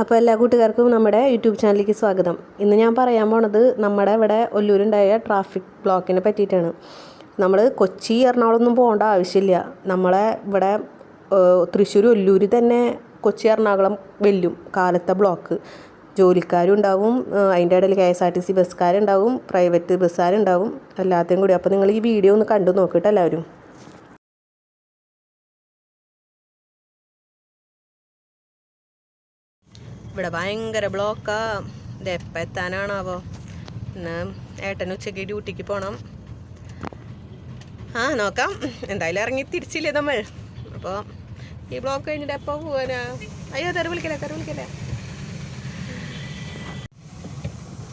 അപ്പോൾ എല്ലാ കൂട്ടുകാർക്കും നമ്മുടെ യൂട്യൂബ് ചാനലിലേക്ക് സ്വാഗതം. ഇന്ന് ഞാൻ പറയാൻ പോണത് നമ്മുടെ ഇവിടെ ഒല്ലൂരുണ്ടായ ട്രാഫിക് ബ്ലോക്കിനെ പറ്റിയിട്ടാണ്. നമ്മൾ കൊച്ചി എറണാകുളം ഒന്നും പോകേണ്ട ആവശ്യമില്ല. നമ്മളെ ഇവിടെ തൃശ്ശൂർ ഒല്ലൂർ തന്നെ കൊച്ചി എറണാകുളം വെല്ലും കാലത്തെ ബ്ലോക്ക്. ജോലിക്കാരും ഉണ്ടാവും അതിന്റെ ഇടയിൽ K S R T C ബസ്സുകാരുണ്ടാവും private ബസ്സുകാരുണ്ടാവും എല്ലാത്തിനും കൂടി. അപ്പോൾ നിങ്ങൾ ഈ വീഡിയോ ഒന്ന് കണ്ടു നോക്കിയിട്ട് എല്ലാവരും ഇവിടെ ഭയങ്കര ബ്ലോക്കാ ഇത് എപ്പോൾ എത്താനാണാവോ? ഇന്ന് ഏട്ടൻ ഉച്ചയ്ക്ക് ഡ്യൂട്ടിക്ക് പോകണം ആ നോക്കാം. എന്തായാലും ഇറങ്ങി തിരിച്ചില്ലേ നമ്മൾ? അപ്പോൾ ഈ ബ്ലോക്ക് കഴിഞ്ഞിട്ട് എപ്പോൾ പോവാനാ? അയ്യോ തെറി വിളിക്കല്ലേ തെറി വിളിക്കല്ലേ?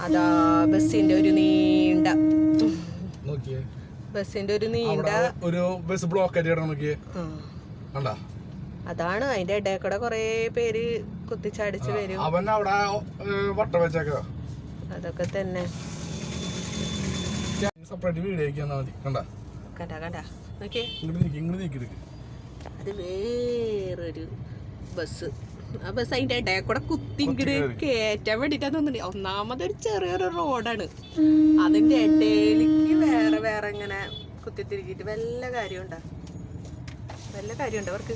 അതാ ബസ്സിന്റെ ഒരു നീണ്ട. ബസ്സിന്റെ ഒരു നീണ്ട. ഒരു ബസ് ബ്ലോക്ക് ആയിട്ട് നോക്കിയേ. കണ്ടാ? അതാണ് അതിന്റെ ഇടയിൽ കൂടെ കുറേ പേര് കുത്തിച്ചാടിച്ച് വരും. അവൻ അവിടെ ഏഹ്, വട്ടം വെച്ചേക്കാ. അതൊക്കെ തന്നെ. സെപ്പറേറ്റ് വീഡിയോ ആക്കിയാ മതി. കണ്ടാ? കണ്ട കണ്ട. നോക്കിയേ. ഇങ്ങോട്ട് നീക്കി ഇങ്ങോട്ട് നീക്കി എടുക്ക്. അത് വേറൊരു ബസ് ആ ബസ് അതിന്റെ ഇടയിൽ കൂടെ കുത്തി ഇങ്ങട് കയറ്റാൻ വേണ്ടിട്ടാ തോന്നുന്നുണ്ട് ഒന്നാമതൊരു ചെറിയൊരു റോഡാണ് അതിന്റെ ഇടയിലേക്ക് വേറെ വേറെ ഇങ്ങനെ കുത്തിത്തിരിക്കിട്ട് വല്ല കാര്യമുണ്ടോ? വല്ല കാര്യമുണ്ടോ അവർക്ക്?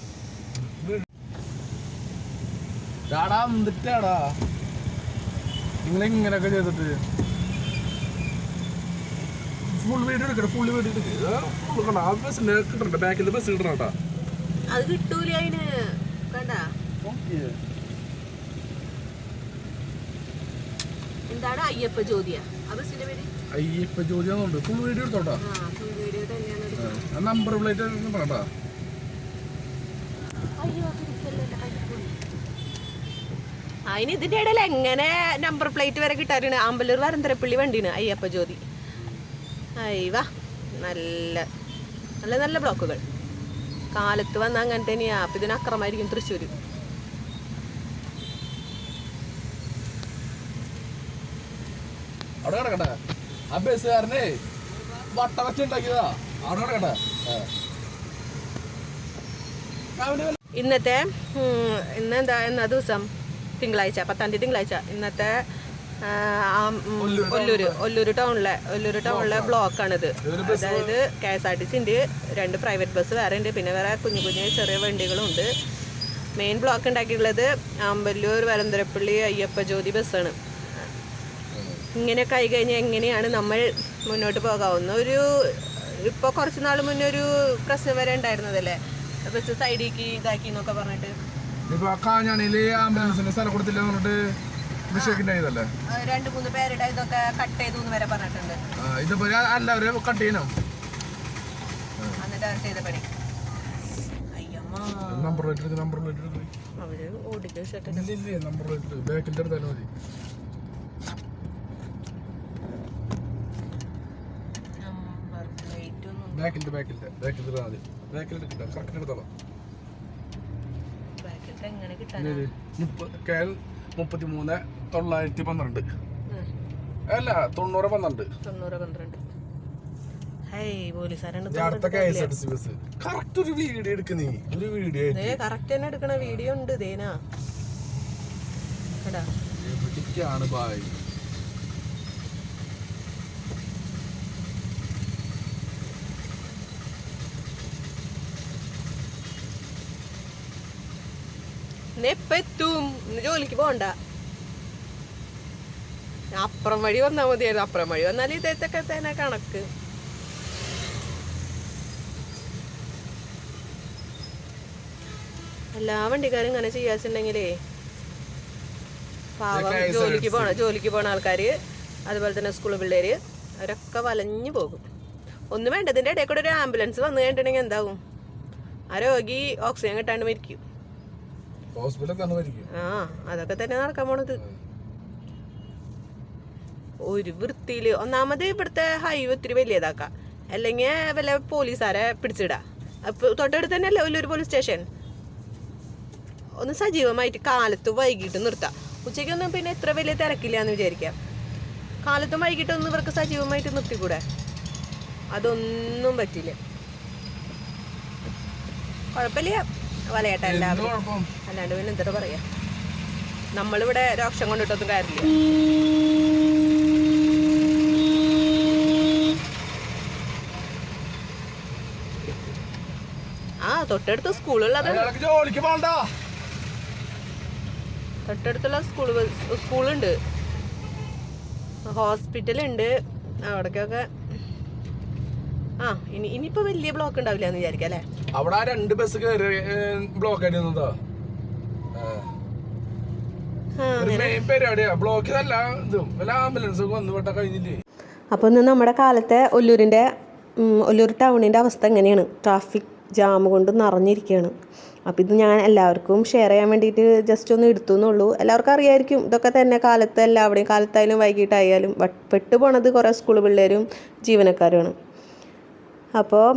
ഡാടാ എന്തിട്ടാടാ നിങ്ങൾ ഇങ്ങനെയൊക്കെ ചെയ്തിട്ട്. ഫുൾ വീഡിയോ എടുക്കട്ടെ ഫുൾ വീഡിയോ ആ ബസ്സിന്റെ കിട്ടണ്ട ബാക്കിൽ ബസ് കിട്ടണം കേട്ടാ. അത് കിട്ടൂല അതിന് കണ്ട? എന്താണ് അയ്യപ്പ ജ്യോതിയ? ആ ബസ്സിന്റെ പേര്? അയ്യപ്പ ഫുൾ വീഡിയോ എടുത്തോട്ടാ. ആ നമ്പർ പ്ലേറ്റ് പറയട്ടാ അയ്യോ. അതിന് ഇതിന്റെ ഇടയിൽ എങ്ങനെ നമ്പർ പ്ലേറ്റ് വരെ കിട്ടാറുണ്ട് അമ്പലൂർ വരന്തരപ്പള്ളി വണ്ടിയാണ് അയ്യപ്പ ജ്യോതി. അയ്യവ നല്ല നല്ല നല്ല ബ്ലോക്കുകൾ കാലത്ത് വന്ന അങ്ങനെ തന്നെയാ. അപ്പൊ ഇതിന് അക്രമായിരിക്കും തൃശ്ശൂർ അവിടെ കിടക്കട്ടെ. ആ ബസ്സുകാരനെ വട്ട വെച്ചുണ്ടാക്കിയതാ അവിടെ കിടക്കട്ടെ. ആ. അവന് ഇന്നത്തെ ഇന്ന് ഇന്നെന്താ എന്നാ ദിവസം? തിങ്കളാഴ്ച പത്താം തീയതി തിങ്കളാഴ്ച. ഇന്നത്തെ ഒല്ലൂർ ഒല്ലൂർ ഒല്ലൂര് ഒല്ലൂര് ടൗണിലെ ഒല്ലൂർ ടൗണിലെ ബ്ലോക്കാണിത്. അതായത് K S R T C ഉണ്ട് രണ്ട് പ്രൈവറ്റ് ബസ് വേറെ ഉണ്ട് പിന്നെ വേറെ കുഞ്ഞു കുഞ്ഞു ചെറിയ വണ്ടികളും ഉണ്ട് മെയിൻ ബ്ലോക്ക് ഉണ്ടാക്കിയിട്ടുള്ളത് ആമ്പല്ലൂർ വരന്തരപ്പള്ളി അയ്യപ്പ ജ്യോതി ബസ്സാണ്. ഇങ്ങനെയൊക്കെ ആയി കഴിഞ്ഞാൽ എങ്ങനെയാണ് നമ്മൾ മുന്നോട്ട് പോകാവുന്ന ഒരു ഇപ്പോൾ കുറച്ച് നാൾ മുന്നേ ഒരു പ്രശ്നം വരെ ഉണ്ടായിരുന്നതല്ലേ? ബസ് സൈഡിലേക്ക് ഇതാക്കി എന്നൊക്കെ പറഞ്ഞിട്ട്. ഇപ്പൊ കാഞ്ഞാണിയിൽ ആംബുലൻസിന് സ്ഥലം കൊടുത്തില്ല പറഞ്ഞിട്ട് വിഷയത്തിനായതല്ലേ ആ, രണ്ട് മൂന്ന് പേരുടെ ഇതൊക്കെ കട്ട് ചെയ്തു വരെ പറഞ്ഞിട്ടുണ്ട്. ഇതിപ്പോ എല്ലാവരും കട്ട് ചെയ്യണം എന്നിട്ട് ചെയ്ത പണി. നമ്പർ പ്ലേറ്റ് നമ്പർ പ്ലേറ്റ് അവർ ഓടിക്കും ഷർട്ട് ഇല്ല ഇല്ലേ നമ്പർ പ്ലേറ്റ് ബാക്കിൽ എടുത്താലും മതി. ബാക്കിൽ മതി. ബാക്കിൽ എടുക്കട്ടെ കറക്റ്റ് എടുത്തോളാം ബ്രാക്കറ്റ് എങ്ങനെ കിട്ടാനാ? മുപ്പത്തി മൂന്ന് തൊള്ളായിരത്തി പന്ത്രണ്ട് അല്ല തൊണ്ണൂറ് പന്ത്രണ്ട് തൊണ്ണൂറ് പന്ത്രണ്ട് കറക്റ്റ് ഒരു വീഡിയോ എടുക്ക് നീ ഒരു വീഡിയോ കറക്റ്റ് തന്നെ എടുക്കണ വീഡിയോ ഉണ്ട് ദേനാ എവിടേക്കാണ് ബായ് ഇന്ന് എപ്പ എത്തും ഇന്ന് ജോലിക്ക് പോണ്ട അപ്പുറം വഴി വന്നാൽ മതിയായിരുന്നു. അപ്പുറം വഴി വന്നാൽ ഇതേത്തൊക്കെ തന്നെ കണക്ക്. എല്ലാ വണ്ടിക്കാരും ഇങ്ങനെ ചെയ്യാച്ചിട്ടുണ്ടെങ്കിലേ പാവം ജോലിക്ക് പോണ ജോലിക്ക് പോണ ആൾക്കാര് അതുപോലെ തന്നെ സ്കൂൾ പിള്ളേര് അവരൊക്കെ വലഞ്ഞു പോകും. ഒന്നും വേണ്ട. ഇതിന്റെ ഇടയിൽ കൂടെ ഒരു ആംബുലൻസ് വന്നു കഴിഞ്ഞിട്ടുണ്ടെങ്കിൽ എന്താവും? ആ രോഗി ഓക്സിജൻ കിട്ടാണ്ട് മരിക്കും. ആ അതൊക്കെ തന്നെ നടക്കാൻ പോണത്. ഒരു വൃത്തിയിൽ ഒന്നാമത് ഇവിടുത്തെ ഹൈവേ ഒത്തിരി വലിയതാക്കാം. അല്ലെങ്കിൽ വല്ല പോലീസാരെ പിടിച്ചിടാ. അപ്പൊ തൊട്ടടുത്ത് തന്നെ അല്ലേ വലിയൊരു പോലീസ് സ്റ്റേഷൻ ഒന്ന് സജീവമായിട്ട് കാലത്ത് വൈകിട്ട് നിർത്താം. ഉച്ചയ്ക്കൊന്നും പിന്നെ ഇത്ര വലിയ തിരക്കില്ല എന്ന് വിചാരിക്കാം. കാലത്തും വൈകിട്ടൊന്നും ഇവർക്ക് സജീവമായിട്ട് നിർത്തിക്കൂടെ? അതൊന്നും പറ്റില്ല. കുഴപ്പമില്ല. വലയട്ട എല്ലാവരും അല്ലാണ്ട് പിന്നെ എന്താ പറയാ? നമ്മളിവിടെ രോക്ഷം കൊണ്ടിട്ടൊന്നും കാര്യമില്ല. ആ തൊട്ടടുത്ത് സ്കൂളുള്ളത് ജോലിക്ക് പോണ്ട തൊട്ടടുത്തുള്ള സ്കൂൾ സ്കൂളുണ്ട്. ഹോസ്പിറ്റലുണ്ട്. അവിടേക്കൊക്കെ ആ ഇനി ഇനിയിപ്പോ വലിയ ബ്ലോക്ക് ഉണ്ടാവില്ല എന്ന് വിചാരിക്കാം അല്ലേ? അവിടെ ആ രണ്ട് ബസ് കയറി ബ്ലോക്ക് ആയിട്ട് നിന്നതാ. ആ. ഒരു മെയിൻ പരിപാടിയാ. ബ്ലോക്ക് അല്ല ഇതും. വല്ല ആംബുലൻസ് ഒക്കെ വന്നു കഴിഞ്ഞില്ലേ? അപ്പോൾ ഇന്ന് നമ്മുടെ കാലത്തെ ഒല്ലൂരിന്റെ ഒല്ലൂർ ടൗണിന്റെ അവസ്ഥ എങ്ങനെയാണ്? ട്രാഫിക് ജാം കൊണ്ട് നിറഞ്ഞിരിക്കുകയാണ്. അപ്പോൾ ഇത് ഞാൻ എല്ലാവർക്കും ഷെയർ ചെയ്യാൻ വേണ്ടിയിട്ട് ജസ്റ്റ് ഒന്ന് എടുത്തു എന്നുള്ളൂ. എല്ലാവർക്കും അറിയായിരിക്കും ഇതൊക്കെ തന്നെ കാലത്ത് എല്ലാവരുടെയും കാലത്തായാലും വൈകിട്ടായാലും പെട്ടു പെട്ട് പോണത് കുറേ സ്കൂൾ പിള്ളേരും ജീവനക്കാരുമാണ്. അപ്പോൾ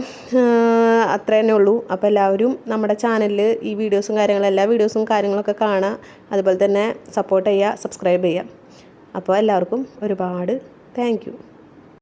അത്ര തന്നെ ഉള്ളൂ. അപ്പോൾ എല്ലാവരും നമ്മുടെ ചാനലിൽ ഈ വീഡിയോസും കാര്യങ്ങളും എല്ലാ വീഡിയോസും കാര്യങ്ങളൊക്കെ കാണുക. അതുപോലെ തന്നെ സപ്പോർട്ട് ചെയ്യുക സബ്സ്ക്രൈബ് ചെയ്യുക. അപ്പോൾ എല്ലാവർക്കും ഒരുപാട് താങ്ക്